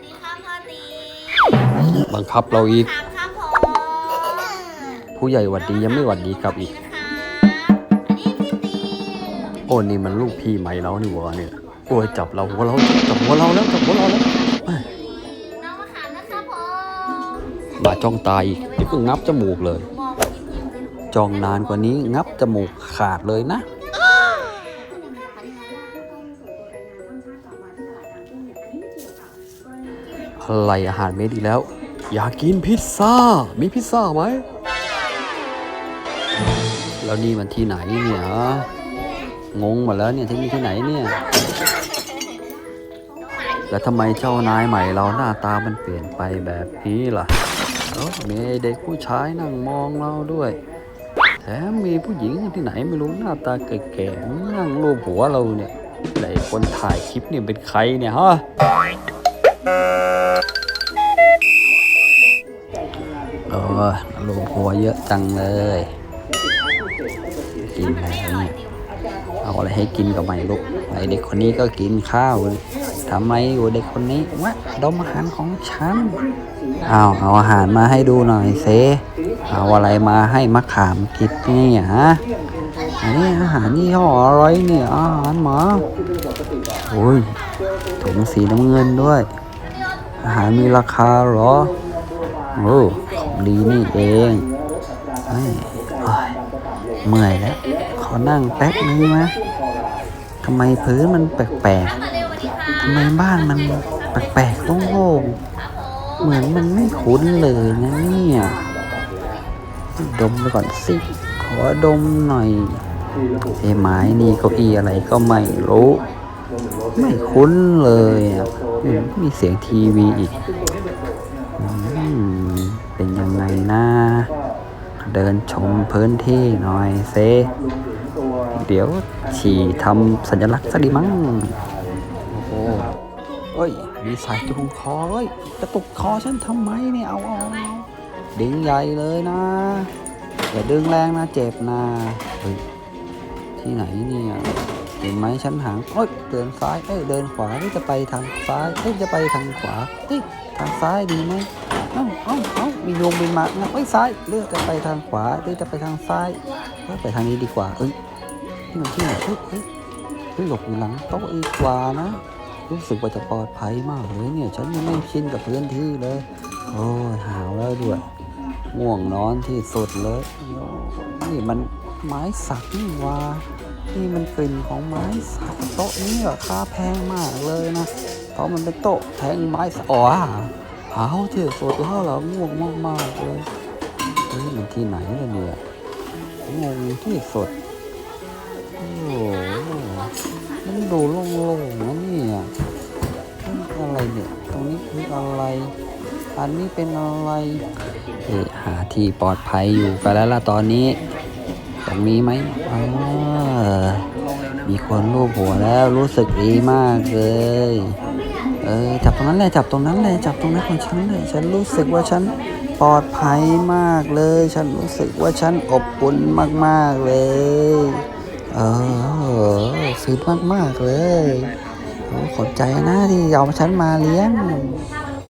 สดีครับพ่อตีบังคับเราอีก ถามครับผมผู้ใหญ่หวัดดียังไม่หวัดดีกลับอีกนะครับอันนี้พี่ตีโอ้นี่มันลูกพี่ใหม่เรานี่หว่าเนี่ยโอ้ยจับเราหัวเราจับหัวเราแล้วจับหัวเราแล้วเอ้ยน้องมะขามนะครับผมมาจ้องตาอีกเดี๋ยวก็งับจมูกเลยมองยิ้มๆเลยจ้องนานกว่านี้งับจมูกขาดเลยนะ ไรอาหารไม่ดีกแล้ว อยากกินพิซซ่า มีพิซซ่าไหม แล้วนี่มันที่ไหนเนี่ยฮะ งงหมดแล้วเนี่ยที่นี่ที่ไหนเนี่ย แล้วทำไมเจ้านายใหม่เราหน้าตามันเปลี่ยนไปแบบนี้ล่ะเอ้ามีเด็กผู้ชายนั่งมองเราด้วย แถมมีผู้หญิงที่ไหนไม่รู้หน้าตาแก่ๆนั่งรูปหัวเราเนี่ยไหนคนถ่ายคลิปเนี่ยเป็นใครเนี่ยฮะ โอ้ยลูกหัวเยอะจังเลย กินอะไรเนี่ยเอาอะไรให้กินกับไหมลูกไอเด็กคนนี้ก็กินข้าวทำไมอยู่เด็กคนนี้วะดมอาหารของฉันเอาเอาอาหารมาให้ดูหน่อยเซเอาอะไรมาให้มะขามกินเนี่ยฮะอันนี้อาหารยี่ห้ออะไรเนี่ยอาหารหมาโอ้ยถุงสีน้ำเงินด้วย อาหารมีราคาหรอ โอ้ของดีนี่เองเฮ้ยโอ้ยเมื่อยแล้ว ขอนั่งแป๊บนึงนะทำไมพื้นมันแปลกๆทำไมบ้านมันแปลกๆโล่งๆเหมือนมันไม่คุ้นเลยนะเนี่ย ดมไปก่อนสิ ขอดมหน่อยไอ้ไม้นี่เก้าอี้อะไรก็ไม่รู้ ไม่คุ้นเลยอะ อืมมีเสียงทีวีอีกอืมเป็นยังไงนะเดินชมพื้นที่หน่อยเซ เดี๋ยวฉี่ทำสัญลักษณ์ซะดีมั้ง โอ้โหเอ้ย มีสายจูงคอเอ้ยจะตุกคอฉันทำไมเนี่ย เอาเอาเอาดึงใหญ่เลยนะ อย่าดึงแรงนะ เจ็บนะ เฮ้ย ที่ไหนเนี่ย เห็นไหมชั้นหางเอ้ยเดินซ้ายเอ้ยเดินขวาหรือจะไปทางซ้ายเอ้ยจะไปทางขวาเอ้ยทางซ้ายดีไหมเอ้าเอ้าเอ้ามีลงมีมาเอ้ยซ้ายเลือกจะไปทางขวาหรือจะไปทางซ้ายเอ้ยไปทางนี้ดีกว่าเอ้ยที่มันที่ไหนเฮ้ยเฮ้ยเฮ้ยหลบอยู่หลังโต๊ะอีกว่านะ รู้สึกว่าจะปลอดภัยมากเลยเนี่ย ฉันยังไม่ชินกับพื้นที่เลย โอ้ยหาวแล้วด้วยง่วงนอนที่สุดเลยนี่มันไม้สักนี่ว่า นี่มันกลิ่นของไม้สักโต๊ะนี้ราคาแพงมากเลยนะ เพราะมันเป็นโต๊ะแทงไม้สักอ๋อหาวที่สุดแล้วเหรอง่วงมากๆเลยเฮ้ยมันที่ไหนล่ะเนี่ยงงที่สุดโอ้โหมันดูโล่งๆนะเนี่ยอะไรเนี่ย ตรงนี้คืออะไร อันนี้เป็นอะไรเอหาที่ปลอดภัยอยู่กันแล้วล่ะตอนนี้ ตรงนี้ไหมอ๋อมีคนรูปหัวแล้วรู้สึกดีมากเลย เออจับตรงนั้นเลยจับตรงนั้นเลยจับตรงนั้นของฉันเลยฉันรู้สึกว่าฉันปลอดภัยมากเลย ฉันรู้สึกว่าฉันอบอุ่นมากๆเลย เออฟินมากๆเลยโอ้ขอบใจนะที่เอาฉันมาเลี้ยง